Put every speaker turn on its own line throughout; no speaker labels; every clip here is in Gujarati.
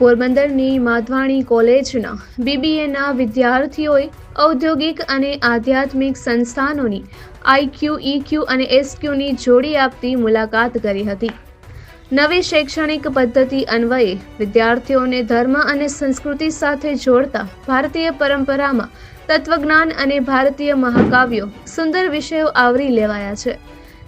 પોરબંદરની માધવાણી કોલેજના બીબીએના વિદ્યાર્થીઓએ ઔદ્યોગિક અને આધ્યાત્મિક સંસ્થાનોની આઈક્યુ ઈક્યુ અને એસક્યુની જોડી આપતી મુલાકાત કરી હતી. નવી શૈક્ષણિક પદ્ધતિ અન્વયે વિદ્યાર્થીઓને ધર્મ અને સંસ્કૃતિ સાથે જોડતા ભારતીય પરંપરામાં તત્વજ્ઞાન અને ભારતીય મહાકાવ્યો સુંદર વિષયો આવરી લેવાયા છે.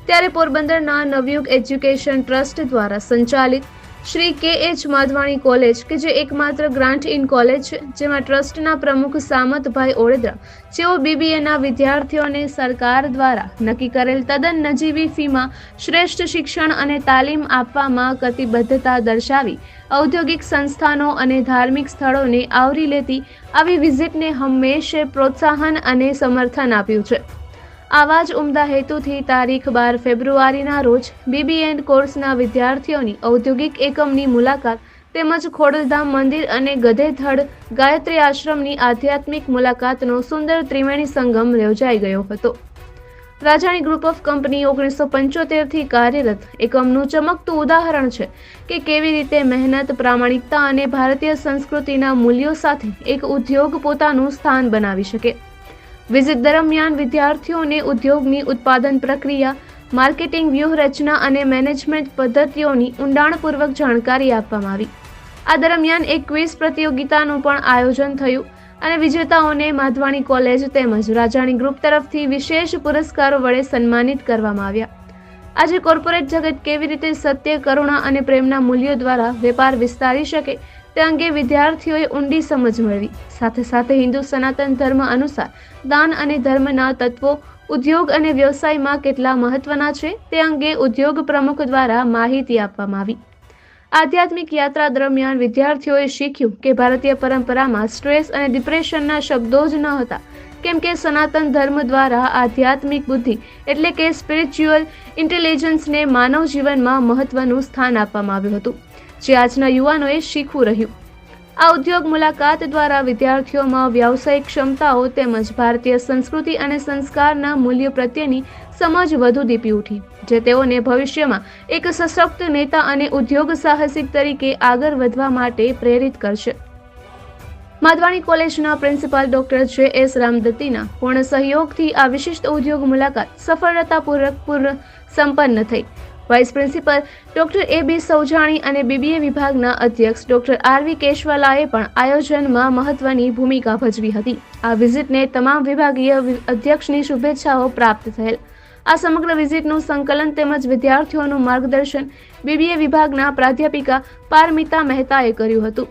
ત્યારે પોરબંદરના નવયુગ એજ્યુકેશન ટ્રસ્ટ દ્વારા સંચાલિત શ્રી કે. એચ. માધવાણી કોલેજ, કે જે એકમાત્ર ગ્રાન્ટ ઇન કોલેજ જેમાં ટ્રસ્ટના પ્રમુખ સામતભાઈ ઓળેદરા જેઓ બીબીએના વિદ્યાર્થીઓને સરકાર દ્વારા નક્કી કરેલ તદ્દન નજીવી ફીમાં શ્રેષ્ઠ શિક્ષણ અને તાલીમ આપવામાં કતિબદ્ધતા દર્શાવી ઔદ્યોગિક સંસ્થાનો અને ધાર્મિક સ્થળોને આવરી લેતી આવી વિઝિટને હંમેશે પ્રોત્સાહન અને સમર્થન આપ્યું છે. આવા જ ઉમદા હેતુથી તારીખ બાર ફેબ્રુઆરીના રોજ બીબીએન કોર્સના વિદ્યાર્થીઓની ઔદ્યોગિક એકમની મુલાકાત તેમજ ખોડલધામ મંદિર અને ગધેથડ ગાયત્રી આશ્રમની આધ્યાત્મિક મુલાકાતનો સુંદર ત્રિવેણી સંગમ યોજાઈ ગયો હતો. રાજાણી ગ્રુપ ઓફ કંપની ઓગણીસો પંચોતેરથી કાર્યરત એકમનું ચમકતું ઉદાહરણ છે કે કેવી રીતે મહેનત, પ્રામાણિકતા અને ભારતીય સંસ્કૃતિના મૂલ્યો સાથે એક ઉદ્યોગ પોતાનું સ્થાન બનાવી શકે. વિઝિટ દરમિયાન વિદ્યાર્થીઓને ઉદ્યોગની ઉત્પાદન પ્રક્રિયા, માર્કેટિંગ વ્યૂહરચના અને મેનેજમેન્ટ પદ્ધતિઓની ઊંડાણપૂર્વક જાણકારી આપવામાં આવી. આ દરમિયાન એક ક્વિઝ પ્રતિયોગિતાનું પણ આયોજન થયું અને વિજેતાઓને માધવાણી કોલેજ તેમજ રાજાણી ગ્રુપ તરફથી વિશેષ પુરસ્કારો વડે સન્માનિત કરવામાં આવ્યા. આજે કોર્પોરેટ જગત કેવી રીતે સત્ય, કરુણા અને પ્રેમના મૂલ્યો દ્વારા વેપાર વિસ્તારી શકે તે અંગે વિદ્યાર્થીઓએ ઊંડી સમજ મેળવી. સાથે સાથે હિન્દુ સનાતન ધર્મ અનુસાર દાન અને ધર્મના તત્વો ઉદ્યોગ અને વ્યવસાયમાં કેટલા મહત્વના છે તે અંગે ઉદ્યોગ પ્રમુખ દ્વારા માહિતી આપવામાં આવી. આધ્યાત્મિક યાત્રા દરમિયાન વિદ્યાર્થીઓએ શીખ્યું કે ભારતીય પરંપરામાં સ્ટ્રેસ અને ડિપ્રેશનના શબ્દો જ ન હતા. કેમ કે સનાતન ધર્મ દ્વારા આધ્યાત્મિક બુદ્ધિ એટલે કે સ્પિરિચ્યુઅલ ઇન્ટેલિજન્સને માનવ જીવનમાં મહત્વનું સ્થાન આપવામાં આવ્યું હતું. જે આજના યુવાનોએ શીખવું રહ્યું. આ ઉદ્યોગ મુલાકાત દ્વારા વિદ્યાર્થીઓમાં વ્યાવસાયિક ક્ષમતાઓ તેમજ ભારતીય સંસ્કૃતિ અને સંસ્કારના મૂલ્ય પ્રત્યેની સમજ વધુ દીપી ઉઠી, જે તેઓને ભવિષ્યમાં એક સશક્ત નેતા અને ઉદ્યોગ સાહસિક તરીકે આગળ વધવા માટે પ્રેરિત કરશે. માધવાણી કોલેજના પ્રિન્સિપાલ ડોક્ટર જે એસ રામદત્તીના પૂર્ણ સહયોગથી આ વિશિષ્ટ ઉદ્યોગ મુલાકાત સફળતાપૂર્વક પૂર્ણ સંપન્ન થઈ. Vice principal doctor A B Saujani અને બીબીએ વિભાગના અધ્યક્ષ ડોક્ટર આર વી કેશવાલાએ પણ આયોજનમાં મહત્વની ભૂમિકા ભજવી હતી. આ વિઝિટને તમામ વિભાગીય અધ્યક્ષની શુભેચ્છાઓ પ્રાપ્ત થયેલ. આ સમગ્ર વિઝિટનું સંકલન તેમજ વિદ્યાર્થીઓનું માર્ગદર્શન બીબીએ વિભાગના પ્રાધ્યાપિકા પારમિતા મહેતાએ કર્યું હતું.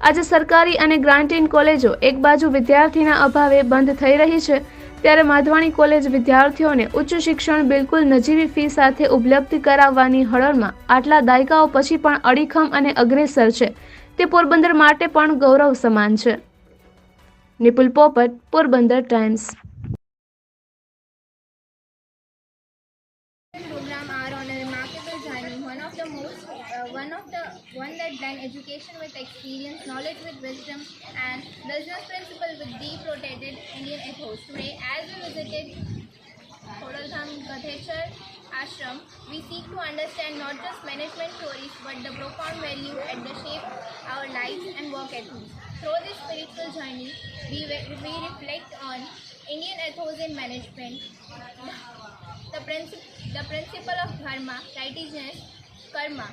આજે સરકારી અને ગ્રાન્ટીન કોલેજો એક બાજુ વિદ્યાર્થીના અભાવે બંધ થઈ રહી છે. ત્યારે માધવાણી કોલેજ વિદ્યાર્થીઓને ઉચ્ચ શિક્ષણ બિલકુલ નજીવી ફી સાથે ઉપલબ્ધ કરાવવાની હળણમાં આટલા દાયકાઓ પછી પણ અડીખમ અને અગ્રેસર છે. તે પોરબંદર માટે પણ ગૌરવ સમાન છે.
Nipul Popat, Porbandar Times. That blend education with experience, knowledge with wisdom, and business principle with deep-rooted Indian ethos. Today, as we visited Khodaltham Gadhechar Ashram, we seek to understand not just management theories but the profound value at the shape our lives and work ethics. Through this spiritual journey, we, we reflect on Indian ethos in management, the, the principle of dharma, righteousness, karma,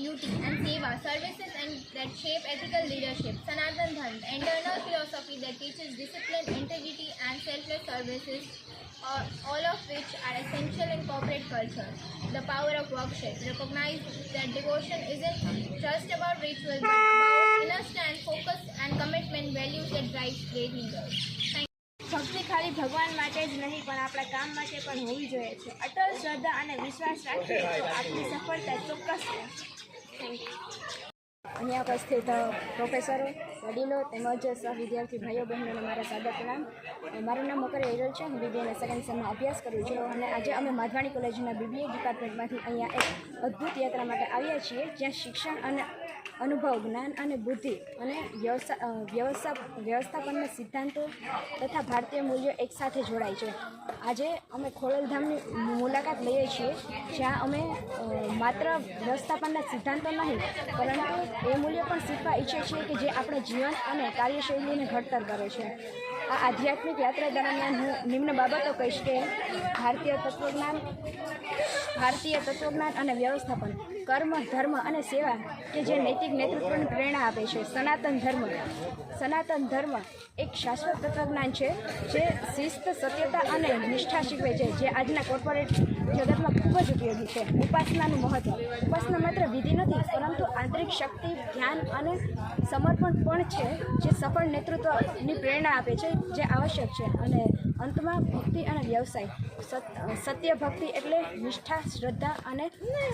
duty, and seva, services and that shape ethical leadership. Sanatan Dharma, the internal philosophy that teaches discipline, integrity, and selfless services, uh, all of which are essential in corporate culture. The power of worship. Recognize that devotion isn't just about rituals, but about inner stand, focus, and commitment, values that drive great leaders. Thank
ભક્તિ ખાલી ભગવાન માટે જ નહીં પણ આપણા કામ માટે પણ હોવી જોઈએ છે અટલ શ્રદ્ધા અને વિશ્વાસ રાખીએ તો આપણી સફળતા ચોક્કસ છે 감사 합.
અહીંયા ઉપસ્થિત પ્રોફેસરો, વડીલો તેમજ વિદ્યાર્થી ભાઈઓ, બહેનોને મારા સાદા પ્રણામ. મારું નામ મકર એરલ છે. હું બીબીએ અને સેકન્ડ સેમમાં અભ્યાસ કરું છું. અને આજે અમે માધવાણી કોલેજના બીબીએ ડિપાર્ટમેન્ટમાંથી અહીંયા એક અદ્ભુત યાત્રા માટે આવ્યા છીએ, જ્યાં શિક્ષણ અને અનુભવ, જ્ઞાન અને બુદ્ધિ અને વ્યવસા વ્યવસ્થા વ્યવસ્થાપનના સિદ્ધાંતો તથા ભારતીય મૂલ્યો એકસાથે જોડાય છે. આજે અમે ખોડલધામની મુલાકાત લઈએ છીએ, જ્યાં અમે માત્ર વ્યવસ્થાપનના સિદ્ધાંતો નહીં, પરંતુ એ મૂલ્યો પણ શીખવા ઈચ્છે છે કે જે આપણા જીવન અને કાર્યશૈલીને ઘડતર કરે છે. આ આધ્યાત્મિક યાત્રા દરમિયાન હું નિમ્ન બાબતો કહીશ કે ભારતીય તત્વજ્ઞાન ભારતીય તત્વજ્ઞાન અને વ્યવસ્થાપન, કર્મ, ધર્મ અને સેવા કે જે નૈતિક નેતૃત્વની પ્રેરણા આપે છે. સનાતન ધર્મ. સનાતન ધર્મ એક શાશ્વત તત્વજ્ઞાન છે જે શિસ્ત, સત્યતા અને નિષ્ઠા શીખવે છે, જે આજના કોર્પોરેટ જગતમાં ખૂબ જ ઉપયોગી છે. ઉપાસનાનું મહત્વ. ઉપાસના માત્ર વિધિ નથી, પરંતુ આંતરિક શક્તિ, ધ્યાન અને સમર્પણ પણ છે, જે સફળ નેતૃત્વની પ્રેરણા આપે છે, જે આવશ્યક છે. અને અંતમાં ભક્તિ અને વ્યવસાય. સત્ય ભક્તિ એટલે નિષ્ઠા, શ્રદ્ધા અને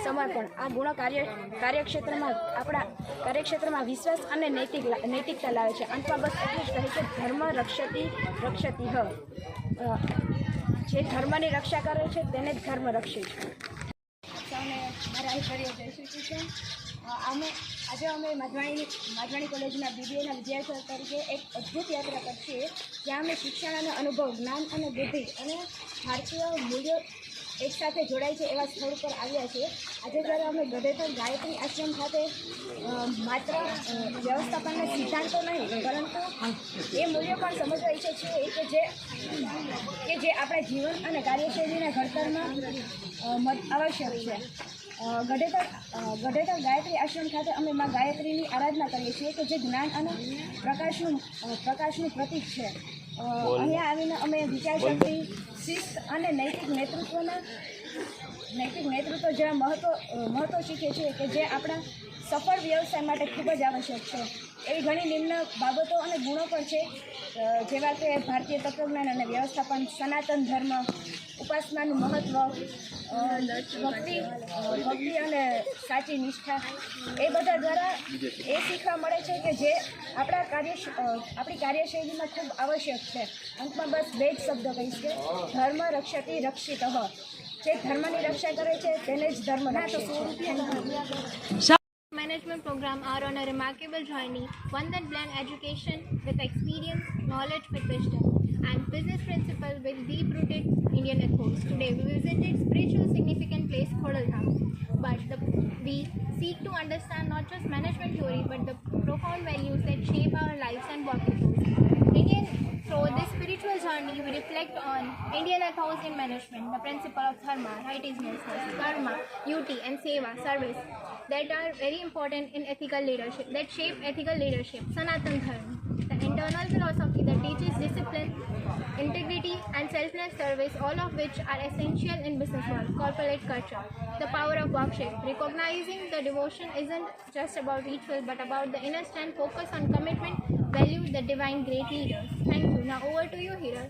સમર્પણ. આ ગુણો કાર્ય, કાર્યક્ષેત્રમાં આપણા કાર્યક્ષેત્રમાં વિશ્વાસ અને નૈતિક, નૈતિકતા લાવે છે. અંતમાં બસ એટલું જ કહે છે, ધર્મ રક્ષતી રક્ષતી હ જે ધર્મની રક્ષા કરે છે, તેને જ ધર્મ રક્ષે છે. સૌને મારા જય શ્રી કૃષ્ણ અમે આજે અમે માધવાણી માધવાણી કોલેજના બીબીએના વિદ્યાર્થીઓ તરીકે એક અદ્ભુત યાત્રા પર છીએ જ્યાં અમે શિક્ષણ અને અનુભવ, જ્ઞાન અને બુદ્ધિ અને ભારતીય મૂલ્યો એકસાથે જોડાય છે એવા સ્થળ પર આવ્યા છીએ. આજે જ્યારે અમે ગઢેતર ગાયત્રી આશ્રમ ખાતે માત્ર વ્યવસ્થાપનના સિદ્ધાંતો નહીં, પરંતુ એ મૂલ્યો પણ સમજવા ઈચ્છે છીએ કે જે કે જે આપણા જીવન અને કાર્યશૈલીના ઘડતરમાં આવશ્યક છે. ગઢેતર ગઢેતર ગાયત્રી આશ્રમ ખાતે અમે માં ગાયત્રીની આરાધના કરીએ છીએ કે જે જ્ઞાન અને પ્રકાશનું પ્રકાશનું પ્રતીક છે. અહીંયા આવીને અમે વિચારશક્તિ શિસ્ત અને નૈતિક નેતૃત્વના નૈતિક નેતૃત્વ જેવા મહત્વ મહત્વ શીખીએ છીએ કે જે આપણા સફળ વ્યવસાય માટે ખૂબ જ આવશ્યક છે. એવી ઘણી નિમ્ન બાબતો અને ગુણો પણ છે. જેવા કે ભારતીય તત્વજ્ઞાન અને વ્યવસ્થાપન, સનાતન ધર્મ, ઉપાસનાનું મહત્વ ભક્તિ ભક્તિ અને સાચી નિષ્ઠા, એ બધા દ્વારા એ શીખવા મળે છે કે જે આપણા કાર્ય આપણી કાર્યશૈલીમાં ખૂબ આવશ્યક છે. અંતમાં બસ બે જ શબ્દ કહીશ કે, ધર્મ રક્ષતી રક્ષિત. જે ધર્મની રક્ષા કરે છે, તેને જ ધર્મ રક્ષે છે.
Management program are on a remarkable journey, one that blends education with experience, knowledge with wisdom, and business principle with deep-rooted Indian ethos. Today, we visited a spiritual significant place Khodalham, but the, we seek to understand not just management theory, but the profound values that shape our lives and work. Indian, through this spiritual journey, we reflect on Indian ethos in management, the principle of dharma, righteousness, karma, duty, and seva, service, that are very important in ethical leadership, that shape ethical leadership. Sanatan Dharma, the internal philosophy that teaches discipline, integrity, and selfless service, all of which are essential in business world, corporate culture. The power of worship, recognizing the devotion isn't just about ritual, but about the inner strength, focus on commitment, value the divine great leaders. Thank you. Now over to you, Hira.